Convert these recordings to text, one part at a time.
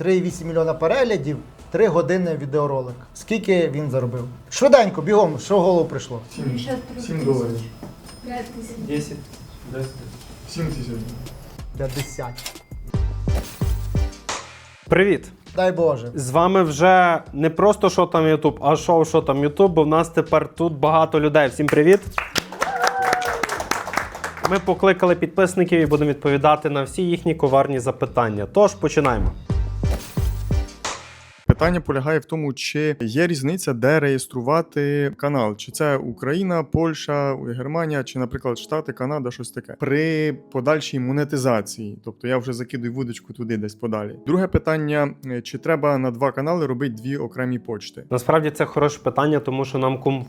3,8 мільйона переглядів, 3 години відеоролик. Скільки він заробив? Швиденько, бігом, що в голову прийшло? 7, 7 доларів. 5 тысяч. 10, 10. 7 тисяч. 50. Привіт! Дай Боже. З вами вже не просто що там Ютуб, а шоу що там Ютуб, бо в нас тепер тут багато людей. Всім привіт! Ми покликали підписників і будемо відповідати на всі їхні коварні запитання. Тож починаємо. Питання полягає в тому, чи є різниця, де реєструвати канал. Чи це Україна, Польща, Германія, чи, наприклад, Штати, Канада, щось таке. При подальшій монетизації. Тобто я вже закидую вудочку туди десь подалі. Друге питання: е, чи треба на два канали робити дві окремі почти? Насправді це хороше питання, тому що нам ком-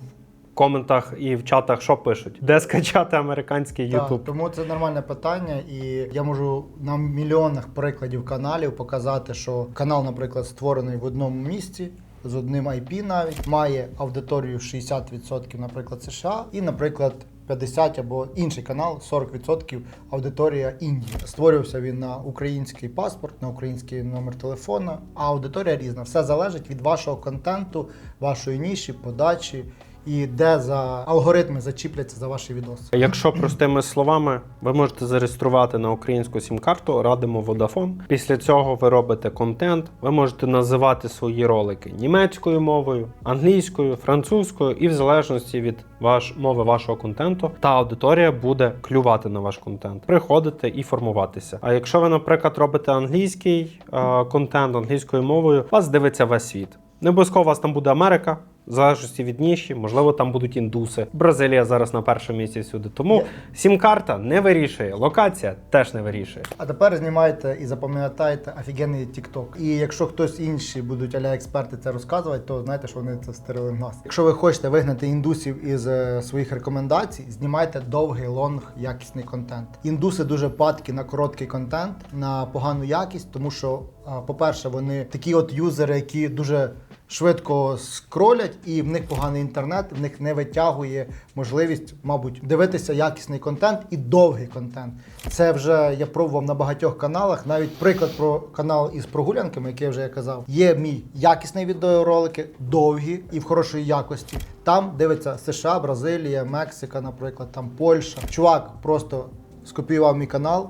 коментах і в чатах що пишуть? Де скачати американський Так, тому це нормальне питання, і я можу на мільйонах прикладів каналів показати, що канал, наприклад, створений в одному місці. З одним IP навіть має аудиторію 60%, наприклад, США, і, наприклад, 50 або інший канал 40% аудиторія Індії. Створювався він на український паспорт, на український номер телефона. А аудиторія різна. Все залежить від вашого контенту, вашої ніші, подачі і де за алгоритми зачіпляться за ваші відоси. Якщо простими словами, ви можете зареєструвати на українську сім-карту, радимо Vodafone. Після цього ви робите контент. Ви можете називати свої ролики німецькою мовою, англійською, французькою, і в залежності від ваш мови вашого контенту, та аудиторія буде клювати на ваш контент, приходити і формуватися. А якщо ви, наприклад, робите англійський е, контент англійською мовою, вас дивиться весь світ. Не обов'язково у вас там буде Америка. В залежності від ніші, можливо, там будуть індуси. Бразилія зараз на першому місці всюди. Тому сім-карта не вирішує, локація теж не вирішує. А тепер знімайте і запам'ятайте офігенний TikTok. І якщо хтось інший будуть аля експерти це розказувати, то знаєте, що вони це стерили в нас. Якщо ви хочете вигнати індусів із е, своїх рекомендацій, знімайте довгий лонг якісний контент. Індуси дуже падки на короткий контент, на погану якість, тому що, по-перше, вони такі от юзери, які дуже швидко скролять, і в них поганий інтернет, в них не витягує можливість, мабуть, дивитися якісний контент і довгий контент. Це вже я пробував на багатьох каналах. Навіть приклад про канал із прогулянками, який я вже я казав, є мій якісний відеоролики, довгі і в хорошої якості. Там дивиться США, Бразилія, Мексика, наприклад, там Польща. Чувак просто скопіював мій канал,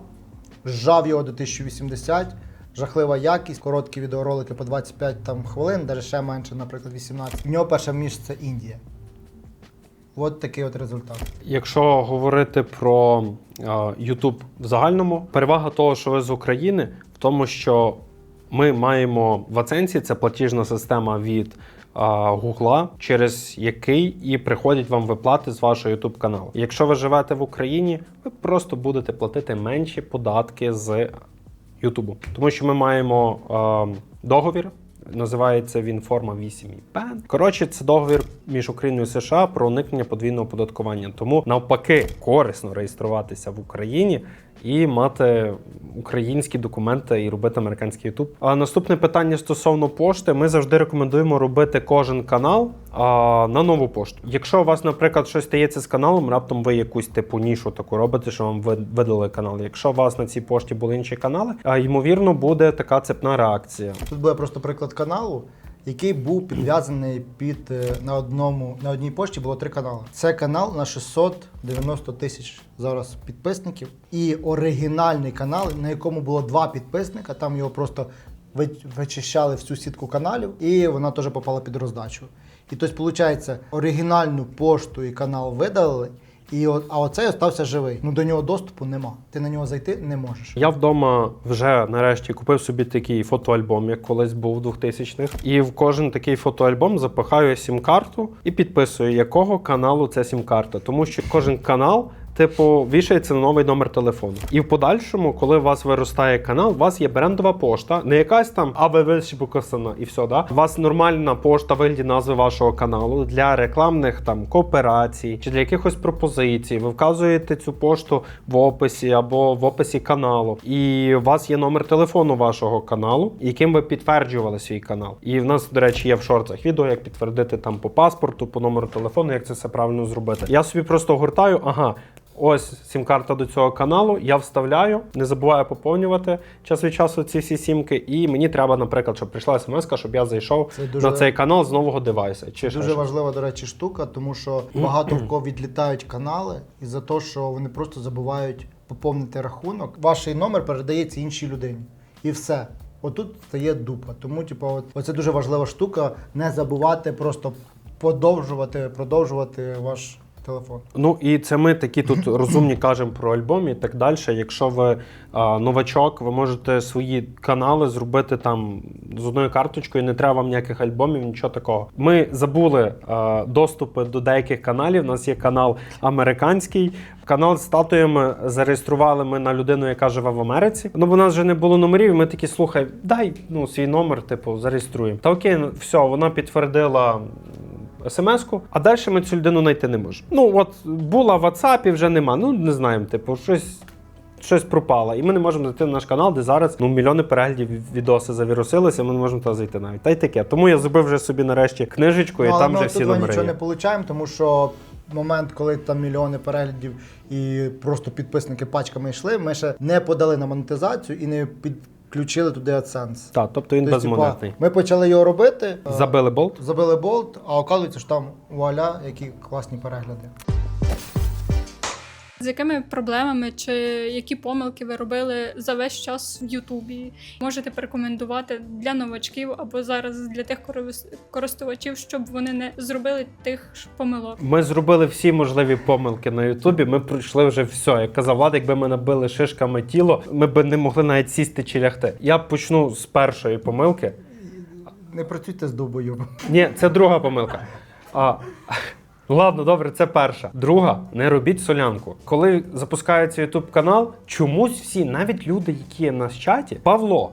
зжав його до 1080. Жахлива якість, короткі відеоролики по 25 там, хвилин, навіть ще менше, наприклад, 18. В нього перше місце Індія. От такий от результат. Якщо говорити про е, YouTube в загальному, перевага того, що ви з України, в тому, що ми маємо в Аценсі, це платіжна система від Гугла, через який і приходять вам виплати з вашого YouTube каналу. Якщо ви живете в Україні, ви просто будете платити менші податки з Ютубу, тому що ми маємо е, договір. Називається він форма 8 і PEN. Коротше, це договір між Україною і США про уникнення подвійного оподаткування. Тому навпаки корисно реєструватися в Україні і мати українські документи і робити американський YouTube. А наступне питання стосовно пошти. Ми завжди рекомендуємо робити кожен канал на нову пошту. Якщо у вас, наприклад, щось стається з каналом, раптом ви якусь типу нішу таку робите, що вам ви- видали канал. Якщо у вас на цій пошті були інші канали, а, ймовірно, буде така цепна реакція. Тут буде просто приклад каналу, який був підв'язаний під е, на одному на одній пошті було три канали. Це канал на 690 тисяч зараз підписників. І оригінальний канал, на якому було два підписника, там його просто вичищали всю сітку каналів, і вона теж попала під роздачу. І тобто, виходить, оригінальну пошту і канал видалили. І от, а оцей остався живий. Ну до нього доступу нема. Ти на нього зайти не можеш. Я вдома вже нарешті купив собі такий фотоальбом, як колись був 2000-х. І в кожен такий фотоальбом запихаю сім-карту і підписую, якого каналу це сім-карта. Тому що кожен канал. Типу, вішається на новий номер телефону. І в подальшому, коли у вас виростає канал, у вас є брендова пошта, не якась там АВВ і все, да? У вас нормальна пошта вигляді назви вашого каналу для рекламних там кооперацій чи для якихось пропозицій. Ви вказуєте цю пошту в описі або в описі каналу. І у вас є номер телефону вашого каналу, яким ви підтверджували свій канал. І в нас, до речі, є в шортах відео, як підтвердити там по паспорту, по номеру телефону, як це все правильно зробити. Я собі просто гортаю, ага. Ось сім-карта до цього каналу. Я вставляю, не забуваю поповнювати час від часу ці всі сімки. І мені треба, наприклад, щоб прийшла смс, щоб я зайшов Це дуже- на цей канал з нового девайса. Чи Дуже щось. важлива, до речі, штука, тому що багато в кого відлітають канали із-за того, що вони просто забувають поповнити рахунок. Ваш номер передається іншій людині. І все. Отут стає дупа. Тому, типу, от, оце дуже важлива штука. Не забувати просто подовжувати, продовжувати ваш телефон. Ну і це ми такі тут розумні кажемо про альбом і так далі. Якщо ви а, новачок, ви можете свої канали зробити там з одною карточкою, не треба вам ніяких альбомів, нічого такого. Ми забули а, доступи до деяких каналів. У нас є канал американський. Канал з статуями зареєстрували ми на людину, яка живе в Америці. Ну, бо у нас вже не було номерів. і Ми такі слухай, дай ну свій номер, типу, зареєструємо. Та окей, ну, все, вона підтвердила смс-ку, а далі ми цю людину знайти не можемо. Ну, от була в WhatsApp, вже нема. Ну, не знаємо, типу, щось. Щось пропало, і ми не можемо зайти на наш канал, де зараз ну мільйони переглядів відоси завірусилися. Ми не можемо туди зайти навіть. Та й таке. Тому я зробив вже собі нарешті книжечку, і Ну, там вже всі номери. нічого не получаємо, тому що момент, коли там мільйони переглядів і просто підписники пачками йшли, ми ще не подали на монетизацію і не підключили туди AdSense. Так, тобто він Тобто, типа, безмонетний. ми почали його робити. е, Забили болт. Забили болт, а оказується, що там вуаля, які класні перегляди. З якими проблемами чи які помилки ви робили за весь час в Ютубі? Можете порекомендувати для новачків або зараз для тих корис- користувачів, щоб вони не зробили тих ж помилок. Ми зробили всі можливі помилки на Ютубі. Ми пройшли вже все. Як казав Влад, якби ми набили шишками тіло, ми б не могли навіть сісти чи лягти. Я почну з першої помилки. Не працюйте з довбойобом. Ні, це друга помилка. А, ладно, добре, це перша. Друга, не робіть солянку. Коли запускається YouTube канал, чомусь всі, навіть люди, які є на чаті, Павло.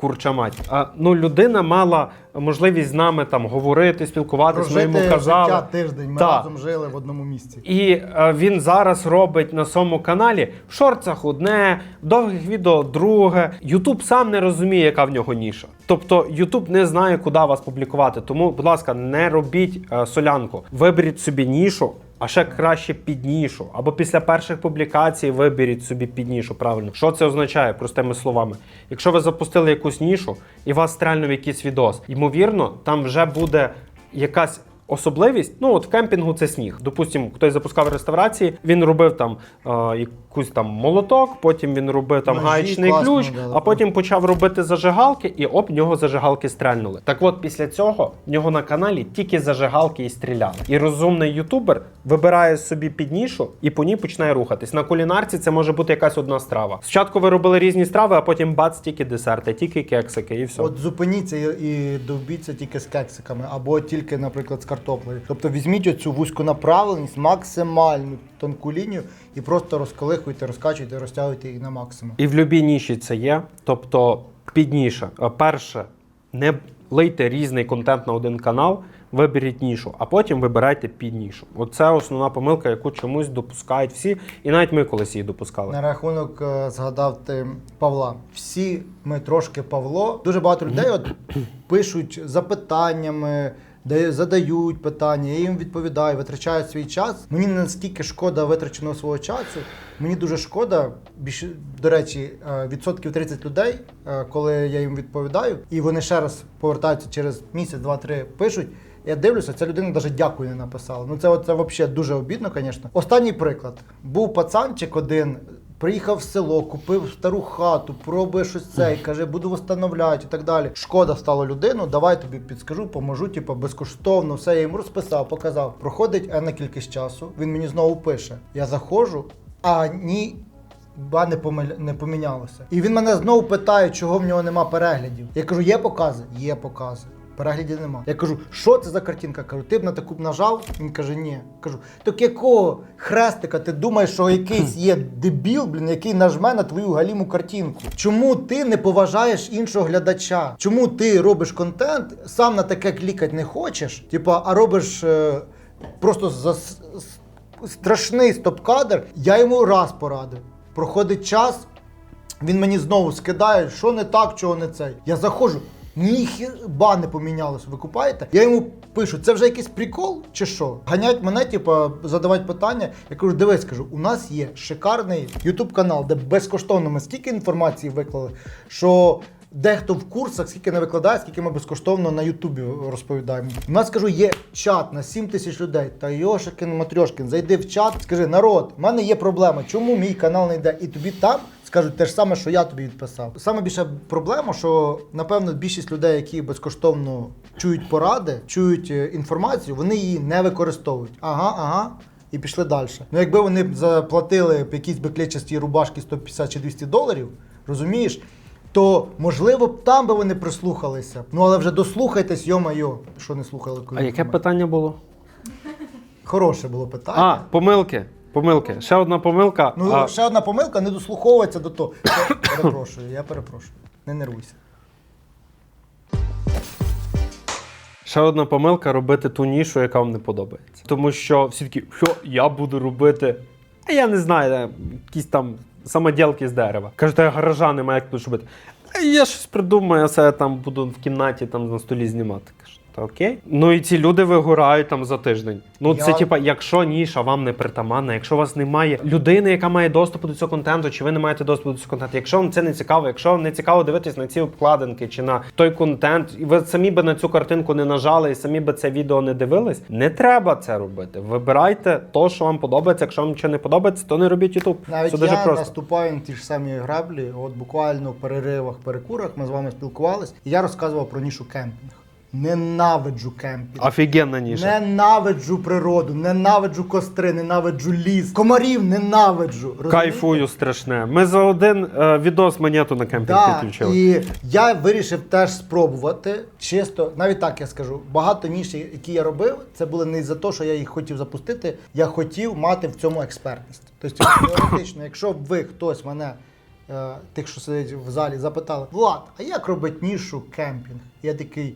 Курча мать. А, ну, людина мала можливість з нами там говорити, спілкуватися. Ми йому казали. життя тиждень. Ми Так. разом жили в одному місці. І е, він зараз робить на своєму каналі в шорцах одне, в довгих відео друге. Ютуб сам не розуміє, яка в нього ніша. Тобто Ютуб не знає, куди вас публікувати. Тому, будь ласка, не робіть е, солянку. Виберіть собі нішу. А ще краще під нішу. Або після перших публікацій виберіть собі під нішу. Правильно, що це означає, простими словами? Якщо ви запустили якусь нішу і вас стрельнув якийсь відос, ймовірно, там вже буде якась особливість. Ну, от в кемпінгу це сніг. Допустимо, хтось запускав реставрації, він робив там е, якусь там молоток, потім він робив там Ножі, гаєчний класно, ключ, да, а потім почав робити зажигалки, і об нього зажигалки стрельнули. Так от після цього в нього на каналі тільки зажигалки і стріляли. І розумний ютубер вибирає собі під нішу і по ній починає рухатись. На кулінарці це може бути якась одна страва. Спочатку ви робили різні страви, а потім бац, тільки десерти, тільки кексики, і все. От зупиніться і, і довбіться тільки з кексиками, або тільки, наприклад, з картоплею. Тобто візьміть оцю вузьку направленість, максимальну тонку лінію і просто розколихуйте, розкачуйте, розтягуйте її на максимум. І в любій ніші це є. Тобто підніша. Перше, не лийте різний контент на один канал, виберіть нішу, а потім вибирайте під нішу. Оце основна помилка, яку чомусь допускають всі, і навіть ми колись її допускали. На рахунок е, згадав ти Павла. Всі ми трошки Павло. Дуже багато людей от пишуть запитаннями, де задають питання, я їм відповідаю, витрачають свій час. Мені настільки шкода витраченого свого часу. Мені дуже шкода. Більше до речі, е, відсотків 30 людей, е, коли я їм відповідаю, і вони ще раз повертаються через місяць, два-три, пишуть. Я дивлюся, ця людина навіть дякую не написала. Ну це, це взагалі дуже обідно, звісно. Останній приклад. Був пацанчик один, приїхав в село, купив стару хату, пробує щось це, і каже, буду встановляти і так далі. Шкода стало людину, давай тобі підскажу, поможу, типу, безкоштовно, все, я йому розписав, показав. Проходить енна кількість часу, він мені знову пише. Я заходжу, а ні. Ба не помиля... не помінялося. І він мене знову питає, чого в нього нема переглядів. Я кажу, є покази? Є покази. Переглядів нема. Я кажу, що це за картинка? Кажу, ти б на таку б нажав? Він каже, ні. Кажу, так якого хрестика ти думаєш, що якийсь є дебіл, блін, який нажме на твою галіму картинку? Чому ти не поважаєш іншого глядача? Чому ти робиш контент, сам на таке клікати не хочеш, типа, а робиш е, просто за страшний стоп-кадр? Я йому раз порадив. Проходить час, він мені знову скидає, що не так, чого не цей. Я заходжу. Ніхіба не помінялося. Ви купаєте? Я йому пишу, це вже якийсь прикол чи що? Ганять мене, типу, задавати питання. Я кажу, дивись, кажу, у нас є шикарний YouTube канал, де безкоштовно ми стільки інформації виклали, що. Дехто в курсах, скільки не викладає, скільки ми безкоштовно на Ютубі розповідаємо. У нас кажу, є чат на 7 тисяч людей. Та Йошикин Матрьошкин, зайди в чат, скажи, народ, в мене є проблема. Чому мій канал не йде? І тобі там скажуть те ж саме, що я тобі відписав. Саме більша проблема, що напевно більшість людей, які безкоштовно чують поради, чують е, інформацію, вони її не використовують. Ага, ага. І пішли далі. Ну, якби вони б заплатили б якісь би клетчасті рубашки 150 чи 200 доларів, розумієш? То можливо б там би вони прислухалися. Ну але вже дослухайтесь, йо-майо, що не слухали. А яке питання було? Хороше було питання. А, помилки. Помилки. Ще одна помилка. Ну, а, ще одна помилка, не дослуховується до того. Я перепрошую, я перепрошую. Не нервуйся. Ще одна помилка робити ту нішу, яка вам не подобається. Тому що всі такі, що я буду робити. А я не знаю, якісь там самоділки з дерева. Кажуть, а гаража немає, як тут робити. А я щось придумаю, я себе там буду в кімнаті там на столі знімати. Кажу, та окей. Ну і ці люди вигорають там за тиждень. Ну, це Я- типа, якщо ніша вам не притаманна, якщо у вас немає людини, яка має доступ до цього контенту, чи ви не маєте доступу до цього контенту, якщо вам це не цікаво, якщо вам не цікаво дивитись на ці обкладинки чи на той контент, і ви самі би на цю картинку не нажали і самі би це відео не дивились, не треба це робити. Вибирайте то, що вам подобається. Якщо вам нічого не подобається, то не робіть YouTube. Навіть Все дуже я просто. наступаю на ті ж самі граблі. От буквально в переривах, перекурах ми з вами спілкувалися, і я розказував про нішу кемпінг. Ненавиджу кемпінг. Офігенна ніша. Ненавиджу природу, ненавиджу костри, ненавиджу ліс, комарів ненавиджу. розумієте? Кайфую страшне. Ми за один е, відос монету на кемпінг Да, підключили. і я вирішив теж спробувати. Чисто, навіть так я скажу. Багато ніж, які я робив, це було не за те, що я їх хотів запустити. Я хотів мати в цьому експертність. Тобто, теоретично, якщо б ви хтось мене, е, тих, що сидять в залі, запитали, Влад, а як робить нішу кемпінг? Я такий.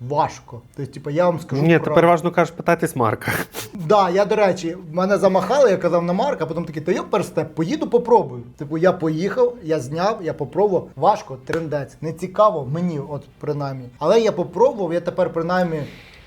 Важко. Тобто, типу, я вам скажу. Ні, ти правду. переважно кажеш питатись Марка. Да, я, до речі, мене замахали, я казав на Марка, а потім такий, та я перстеп, поїду, попробую. Типу, я поїхав, я зняв, я попробував. Важко, трендець. Не цікаво мені, от принаймні. Але я попробував, я тепер принаймні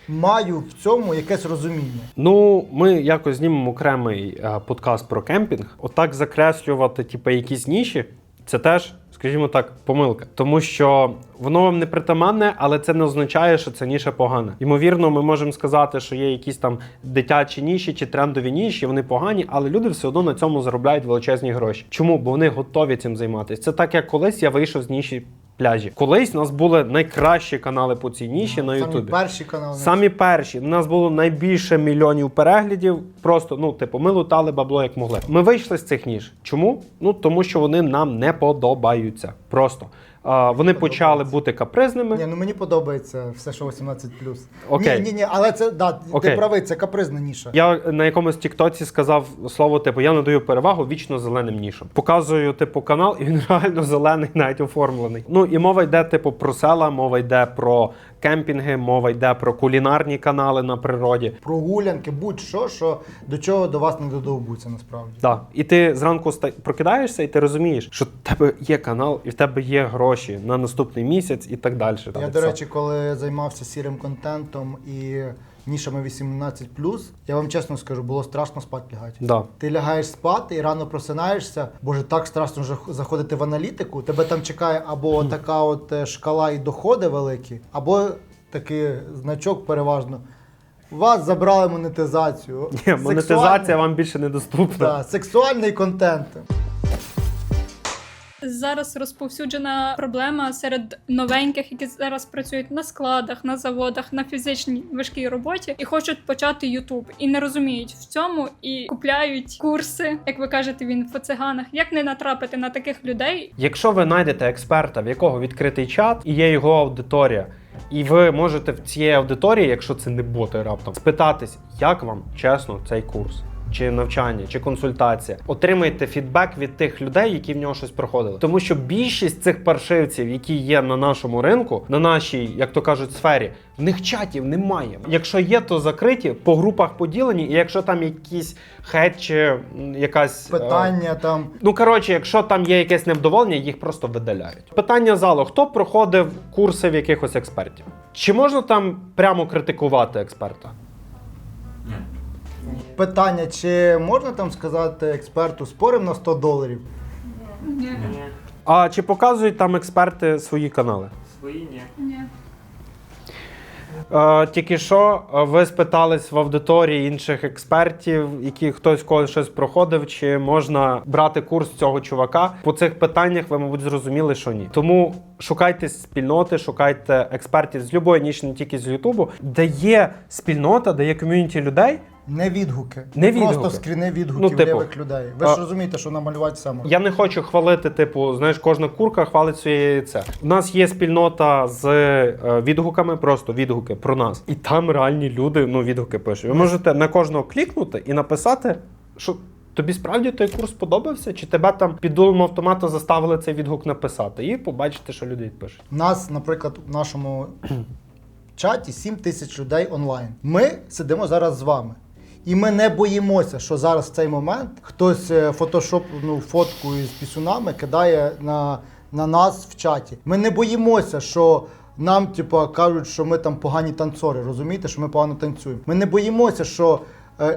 маю в цьому якесь розуміння. Ну, ми якось знімемо окремий е, подкаст про кемпінг. Отак закреслювати, типу, якісь ніші, це теж, скажімо так, помилка. Тому що воно вам не притаманне, але це не означає, що це ніша погана. Ймовірно, ми можемо сказати, що є якісь там дитячі ніші чи трендові ніші, вони погані, але люди все одно на цьому заробляють величезні гроші. Чому? Бо вони готові цим займатися. Це так, як колись я вийшов з ніші пляжі. Колись у нас були найкращі канали по цій ніші на Ютубі. Самі перші канали. Самі перші. У нас було найбільше мільйонів переглядів. Просто, ну, типу, ми лутали бабло як могли. Ми вийшли з цих ніж. Чому? Ну, тому що вони нам не подобаються. Просто. А, вони почали бути капризними. Ні, ну мені подобається все, що 18+. Окей. Ні, ні, ні, але це да, Окей. ти правий, це капризна ніша. Я на якомусь тіктоці сказав слово, типу, я надаю перевагу вічно зеленим нішам. Показую, типу, канал, і він реально зелений, навіть оформлений. Ну і мова йде, типу, про села, мова йде про кемпінги, мова йде про кулінарні канали на природі. Прогулянки, будь-що, що до чого до вас не додовбуться насправді. Да. І ти зранку прокидаєшся, і ти розумієш, що в тебе є канал, і в тебе є гроші на наступний місяць і так далі. Я, до речі, коли займався сірим контентом і нішами 18+, я вам чесно скажу, було страшно спати лягати. да. Ти лягаєш спати і рано просинаєшся. Боже, так страшно вже заходити в аналітику. Тебе там чекає або така от е, шкала і доходи великі, або такий значок переважно. Вас забрали монетизацію. Ні, монетизація вам більше не доступна. Да, сексуальний контент. Зараз розповсюджена проблема серед новеньких, які зараз працюють на складах, на заводах, на фізичній важкій роботі і хочуть почати Ютуб і не розуміють в цьому і купляють курси, як ви кажете, в інфоциганах. Як не натрапити на таких людей? Якщо ви знайдете експерта, в якого відкритий чат і є його аудиторія, і ви можете в цій аудиторії, якщо це не боти раптом, спитатись, як вам чесно цей курс. Чи навчання, чи консультація. Отримайте фідбек від тих людей, які в нього щось проходили. Тому що більшість цих паршивців, які є на нашому ринку, на нашій, як то кажуть, сфері, в них чатів немає. Якщо є, то закриті по групах поділені, і якщо там якісь хет чи якась е, Питання там. Ну, коротше, якщо там є якесь невдоволення, їх просто видаляють. Питання залу: хто проходив курси в якихось експертів? Чи можна там прямо критикувати експерта? Питання, чи можна там сказати експерту спорим на 100 доларів? Ні. А чи показують там експерти свої канали? Свої ні. Ні. Е, тільки що е, ви спитались в аудиторії інших експертів, які хтось когось щось проходив, чи можна брати курс цього чувака. По цих питаннях ви, мабуть, зрозуміли, що ні. Тому шукайте спільноти, шукайте експертів з любої ніч, не тільки з Ютубу, де є спільнота, де є ком'юніті людей. Не відгуки. Не Просто скріни відгуків Ну, типу, лівих людей. Ви а- ж розумієте, що намалювати саме. Я не хочу хвалити, типу, знаєш, кожна курка хвалить своє яйце. У нас є спільнота з е, відгуками, просто відгуки про нас. І там реальні люди ну, відгуки пишуть. Ви можете на кожного клікнути і написати, що. Тобі справді той курс сподобався? Чи тебе там під дулом автомата заставили цей відгук написати? І побачите, що люди пишуть. У нас, наприклад, в нашому чаті 7 тисяч людей онлайн. Ми сидимо зараз з вами. І ми не боїмося, що зараз в цей момент хтось е, фотошопну фотку із пісюнами кидає на, на нас в чаті. Ми не боїмося, що нам, типу, кажуть, що ми там погані танцори. Розумієте, що ми погано танцюємо. Ми не боїмося, що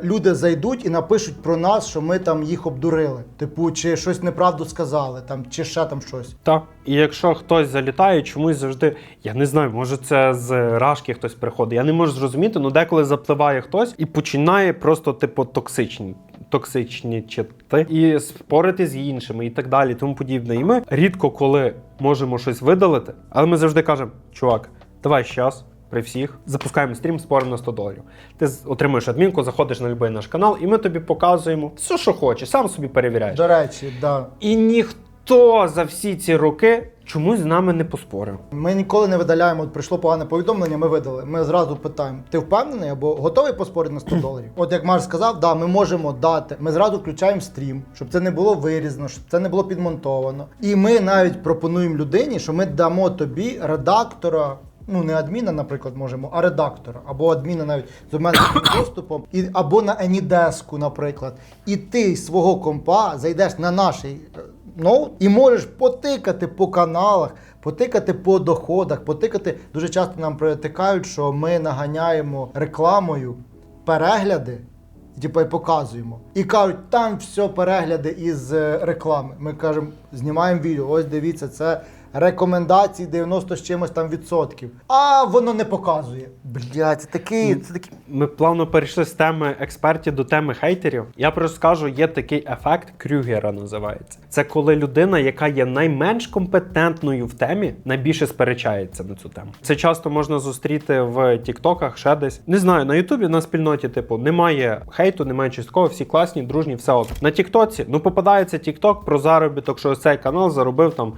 люди зайдуть і напишуть про нас, що ми там їх обдурили. Типу, чи щось неправду сказали, там, чи ще там щось. Так. І якщо хтось залітає, чомусь завжди, я не знаю, може це з рашки хтось приходить. Я не можу зрозуміти, але деколи запливає хтось і починає просто, типу, токсичні. Токсичні чити і спорити з іншими і так далі, тому подібне. І ми рідко коли можемо щось видалити, але ми завжди кажемо: чувак, давай щас. При всіх запускаємо стрім, споримо на 100 доларів. Ти отримуєш адмінку, заходиш на будь-який наш канал, і ми тобі показуємо все, що хочеш, сам собі перевіряєш. До речі, да. І ніхто за всі ці роки чомусь з нами не поспорив. Ми ніколи не видаляємо, от прийшло погане повідомлення, ми видали. Ми зразу питаємо: ти впевнений або готовий поспорити на 100 доларів? От як Марк сказав, да, ми можемо дати. Ми зразу включаємо стрім, щоб це не було вирізано, щоб це не було підмонтовано. І ми навіть пропонуємо людині, що ми дамо тобі редактора. Ну, не адміна, наприклад, можемо, а редактора, або адміна навіть з обмеженим доступом, і, або на Anydesk, наприклад. І ти з свого компа зайдеш на наш е, ноут і можеш потикати по каналах, потикати по доходах, потикати. Дуже часто нам притикають, що ми наганяємо рекламою перегляди. Типу, і показуємо. І кажуть, там все перегляди із е, реклами. Ми кажемо, знімаємо відео. Ось дивіться, це рекомендації 90 з чимось там відсотків. А воно не показує. Блядь, це такий, це такий. Ми плавно перейшли з теми експертів до теми хейтерів. Я просто скажу, є такий ефект Крюгера називається. Це коли людина, яка є найменш компетентною в темі, найбільше сперечається на цю тему. Це часто можна зустріти в Тіктоках, ще десь. Не знаю, на Ютубі на спільноті, типу, немає хейту, немає частково, всі класні, дружні, все ок. На Тіктоці, ну попадається Тікток про заробіток, що ось цей канал заробив там.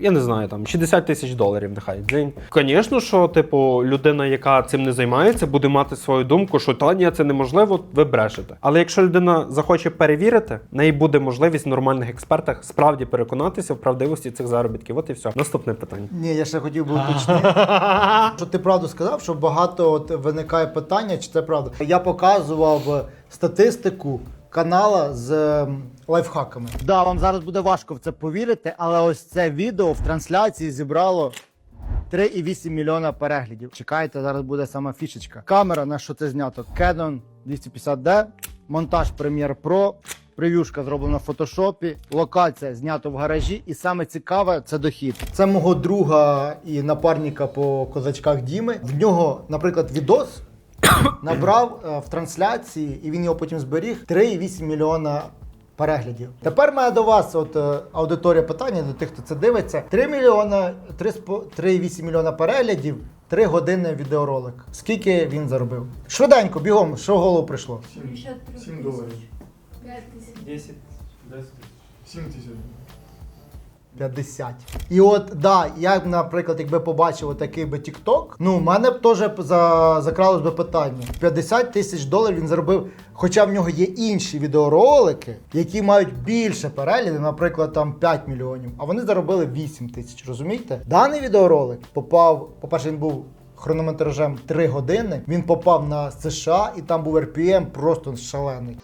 Я не знаю, там 60 тисяч доларів, нехай день. Звісно, що типу людина, яка цим не займається, буде мати свою думку, що та ні, це неможливо, ви брешете. Але якщо людина захоче перевірити, в неї буде можливість в нормальних експертах справді переконатися в правдивості цих заробітків. От і все. Наступне питання. Ні, я ще хотів би уточнити. Що ти правду сказав, що багато от виникає питання, чи це правда. Я показував статистику канала з ем, лайфхаками. Да, вам зараз буде важко в це повірити, але ось це відео в трансляції зібрало 3,8 мільйона переглядів. Чекайте, зараз буде сама фішечка. Камера, на що це знято? Canon 250D, монтаж Premiere Pro. Прев'юшка зроблена в фотошопі, локація знято в гаражі, і саме цікаве це дохід. Це мого друга і напарника по козачках Діми. В нього, наприклад, відос набрав е, в трансляції, і він його потім зберіг 3,8 мільйона. Переглядів. Тепер мене до вас, от е, аудиторія питання до тих, хто це дивиться. 3 мільйона, 3,8 3,8 мільйона переглядів, 3 години відеоролик. Скільки він заробив? Швиденько, бігом, що в голову прийшло? 7 доларів. 10, 10. 7 тисяч. 50. І от, да, я, б, наприклад, якби побачив такий би TikTok, ну, в мене б теж за, закралось би питання. 50 тисяч доларів він заробив, хоча в нього є інші відеоролики, які мають більше переглядів, наприклад, там 5 мільйонів, а вони заробили 8 тисяч, розумієте? Даний відеоролик попав, по-перше, він був хронометражем 3 години, він попав на США і там був RPM просто шалений.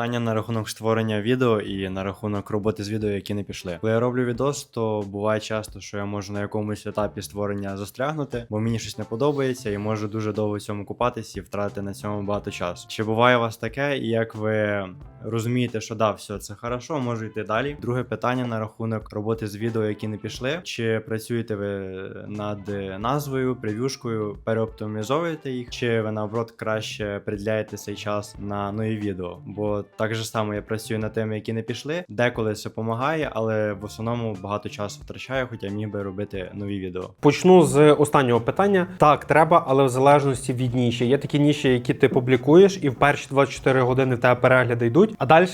Питання на рахунок створення відео і на рахунок роботи з відео, які не пішли. Коли я роблю відос, то буває часто, що я можу на якомусь етапі створення застрягнути, бо мені щось не подобається, і можу дуже довго цьому купатись і втратити на цьому багато часу. Чи буває у вас таке, і як ви розумієте, що да, все це хорошо, можу йти далі? Друге питання на рахунок роботи з відео, які не пішли. Чи працюєте ви над назвою, прев'юшкою, переоптимізовуєте їх, чи ви наоборот краще приділяєте цей час на нові відео? Бо так же само я працюю над теми, які не пішли. Деколи це допомагає, але в основному багато часу втрачаю, хоча міг би робити нові відео. Почну з останнього питання. Так, треба, але в залежності від ніші. Є такі ніші, які ти публікуєш, і в перші 24 години в тебе перегляди йдуть, а далі.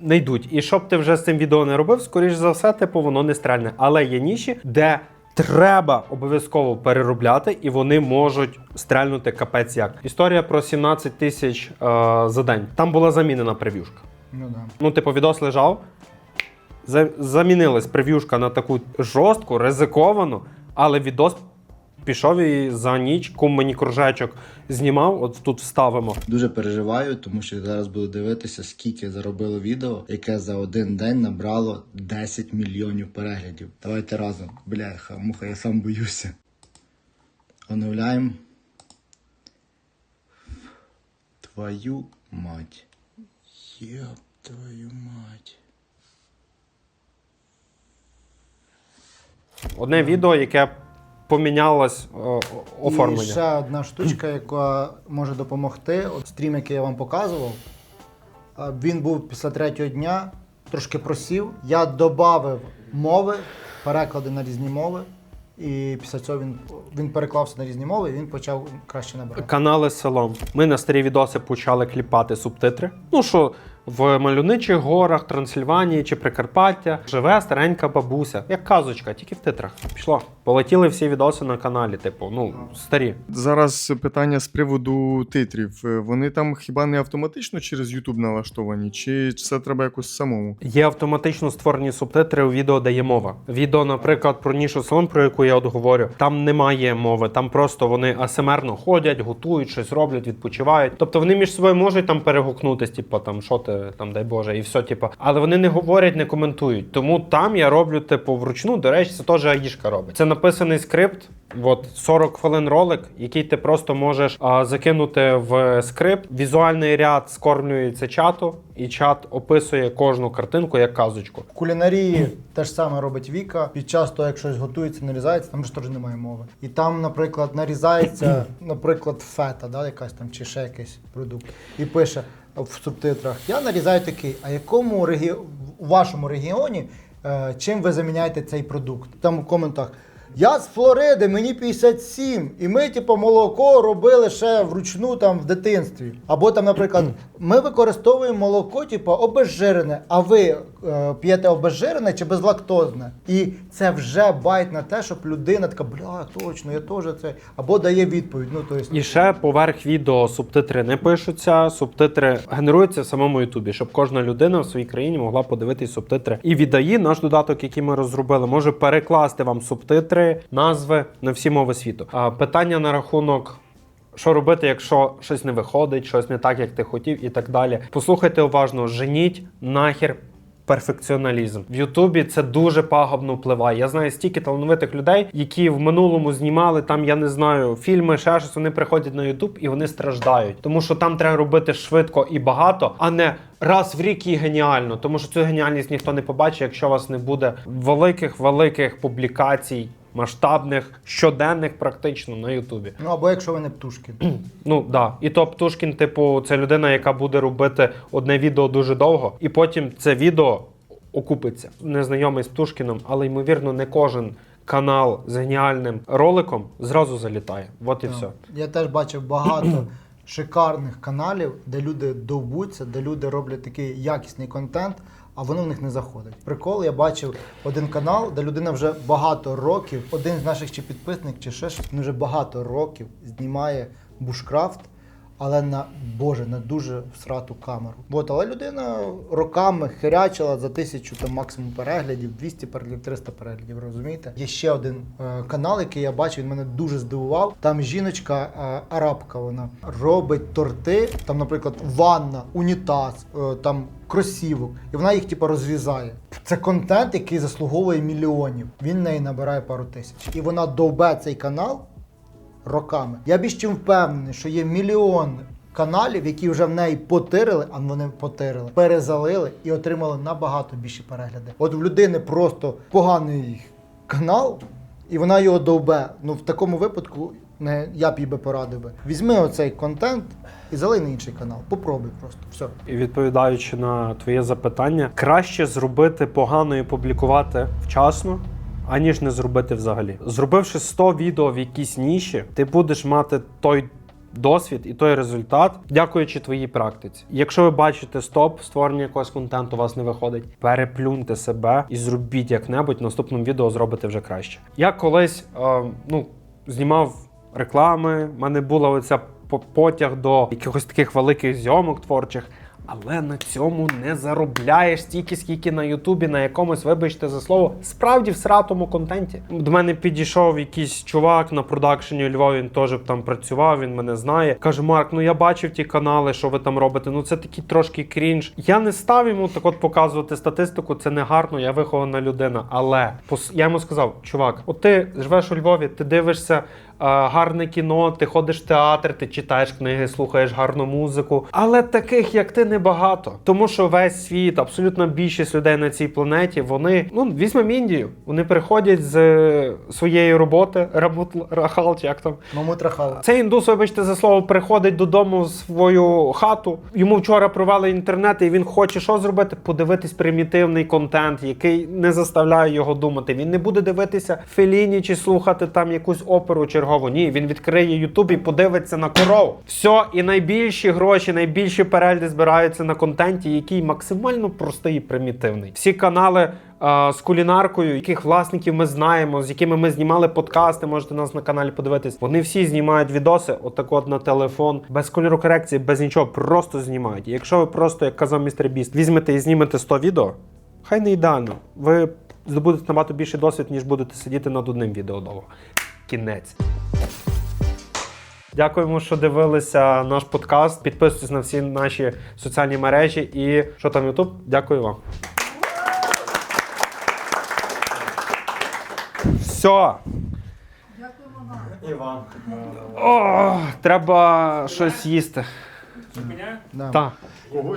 Не йдуть. І щоб ти вже з цим відео не робив, скоріш за все, типу, воно не стрельне. Але є ніші, де треба обов'язково переробляти, і вони можуть стрельнути капець як. Історія про 17 тисяч е, за день. Там була замінена прев'юшка. Ну да. Ну, типу, відос лежав. за- Замінилась прев'юшка на таку жорстку, ризиковану, але відос пішов і за ніч кум мені кружечок знімав, от тут вставимо. Дуже переживаю, тому що зараз буду дивитися, скільки заробило відео, яке за один день набрало 10 мільйонів переглядів. Давайте разом. Бляха, муха, я сам боюся. Оновляємо. Твою мать. Єб твою мать. Одне відео, яке помінялось о, оформлення. І ще одна штучка, яка може допомогти. От стрім, який я вам показував, він був після третього дня, трошки просів. Я додав мови, переклади на різні мови. І після цього він, він переклався на різні мови і він почав краще набирати. Канали з селом. Ми на старі відоси почали кліпати субтитри. Ну що, в мальовничих горах Трансильванії чи Прикарпаття живе старенька бабуся, як казочка, тільки в титрах. Пішло. Полетіли всі відоси на каналі, типу, ну, старі. Зараз питання з приводу титрів. Е, Вони там хіба не автоматично через YouTube налаштовані, чи це треба якось самому? Є автоматично створені субтитри у відео, де є мова. Відео, наприклад, про нішу селон, про яку я от говорю, там немає мови, там просто вони асмрно ходять, готують, щось роблять, відпочивають. Тобто вони між собою можуть там перегукнутись, типу, там що ти там, дай Боже, і все, типу. Але вони не говорять, не коментують. Тому там я роблю, типу, вручну. До речі, це теж Аїшка робить. Це написаний скрипт. От 40 хвилин ролик, який ти просто можеш а, закинути в скрипт. Візуальний ряд скормлюється чату, і чат описує кожну картинку як казочку. В кулінарії те ж саме робить Віка. Під час того, як щось готується, нарізається, там ж теж немає мови. І там, наприклад, нарізається, наприклад, фета, да, якась там чи ще якийсь продукт. І пише в субтитрах: Я нарізаю такий, а якому регі... у вашому регіоні е, чим ви заміняєте цей продукт? Там у коментах. Я з Флориди, мені 57, і ми, типу, молоко робили ще вручну там в дитинстві. Або там, наприклад, ми використовуємо молоко, типу, обезжирене, а ви п'єте обезжирене чи безлактозне. І це вже байт на те, щоб людина така, бля, точно, я теж це. Або дає відповідь. Ну, то есть, І ще поверх відео субтитри не пишуться, субтитри генеруються в самому Ютубі, щоб кожна людина в своїй країні могла подивитись субтитри. І від AI наш додаток, який ми розробили, може перекласти вам субтитри, назви на всі мови світу. А питання на рахунок. Що робити, якщо щось не виходить, щось не так, як ти хотів, і так далі. Послухайте уважно, женіть нахер перфекціоналізм. В Ютубі це дуже пагубно впливає. Я знаю стільки талановитих людей, які в минулому знімали там, я не знаю, фільми, ще щось. Вони приходять на Ютуб і вони страждають. Тому що там треба робити швидко і багато, а не раз в рік і геніально. Тому що цю геніальність ніхто не побачить, якщо у вас не буде великих великих публікацій. Масштабних щоденних практично на Ютубі. ну або якщо ви не птушки. Ну да. І то Птушкін, типу, це людина, яка буде робити одне відео дуже довго, і потім це відео окупиться. Незнайомий з Птушкіном, але ймовірно, не кожен канал з геніальним роликом зразу залітає. От і Так. все. Я теж бачив багато шикарних каналів, де люди довбуться, де люди роблять такий якісний контент, а воно в них не заходить. Прикол, я бачив один канал, де людина вже багато років, один з наших чи підписник, чи ще він вже багато років знімає бушкрафт. Але на Боже, на дуже всрату камеру. От, але людина роками херячила за тисячу там максимум переглядів, 200 переглядів, 300 переглядів. Розумієте? Є ще один е, канал, який я бачив, він мене дуже здивував. Там жіночка е, арабка, вона робить торти. Там, наприклад, ванна, унітаз, е, там кросівок, і вона їх типу розрізає. Це контент, який заслуговує мільйонів. Він неї набирає пару тисяч. І вона довбе цей канал роками. Я більш чим впевнений, що є мільйон каналів, які вже в неї потирили, а вони потирили, перезалили і отримали набагато більші перегляди. От в людини просто поганий канал, і вона його довбе. Ну в такому випадку не я б їй би порадив би. Візьми оцей контент і залий на інший канал. Попробуй просто. Все. І відповідаючи на твоє запитання, краще зробити погано і публікувати вчасно. Аніж не зробити взагалі. Зробивши 100 відео в якійсь ніші, ти будеш мати той досвід і той результат, дякуючи твоїй практиці. Якщо ви бачите стоп, створення якогось контенту у вас не виходить, переплюньте себе і зробіть як-небудь, в наступному відео зробите вже краще. Я колись е, ну, знімав реклами, в мене була оця по- потяг до якихось таких великих зйомок творчих. Але на цьому не заробляєш стільки, скільки на Ютубі, на якомусь, вибачте за слово, справді в сратому контенті. До мене підійшов якийсь чувак на продакшені у Львові, він теж там працював, він мене знає. Каже: Марк, ну я бачив ті канали, що ви там робите. Ну це такий трошки крінж. Я не став йому так от показувати статистику, це не гарно, я вихована людина. Але я йому сказав: чувак, от ти живеш у Львові, ти дивишся гарне кіно, ти ходиш в театр, ти читаєш книги, слухаєш гарну музику. Але таких, як ти, небагато. Тому що весь світ, абсолютна більшість людей на цій планеті, вони, ну, візьмемо Індію, вони приходять з е, своєї роботи, рамут рахал, чи як там. Мамут Рахала. Цей індус, вибачте за слово, приходить додому в свою хату. Йому вчора провели інтернет, і він хоче що зробити? Подивитись примітивний контент, який не заставляє його думати. Він не буде дивитися Феліні чи слухати там якусь оперу чергову. Ні, він відкриє Ютуб і подивиться на коров. Все, і найбільші гроші, найбільші перегляди збираються на контенті, який максимально простий і примітивний. Всі канали. З кулінаркою, яких власників ми знаємо, з якими ми знімали подкасти, можете нас на каналі подивитись. Вони всі знімають відоси, отак от на телефон, без кольорокорекції, без нічого, просто знімають. І якщо ви просто, як казав містер Біст, візьмете і знімете 100 відео, хай не ідеально. Ви здобудете набагато більший досвід, ніж будете сидіти над одним відео довго. Кінець. Дякуємо, що дивилися наш подкаст. Підписуйтесь на всі наші соціальні мережі і що там Ютуб. Дякую вам. Все. І вам. О, треба щось їсти. Да. Так. Когось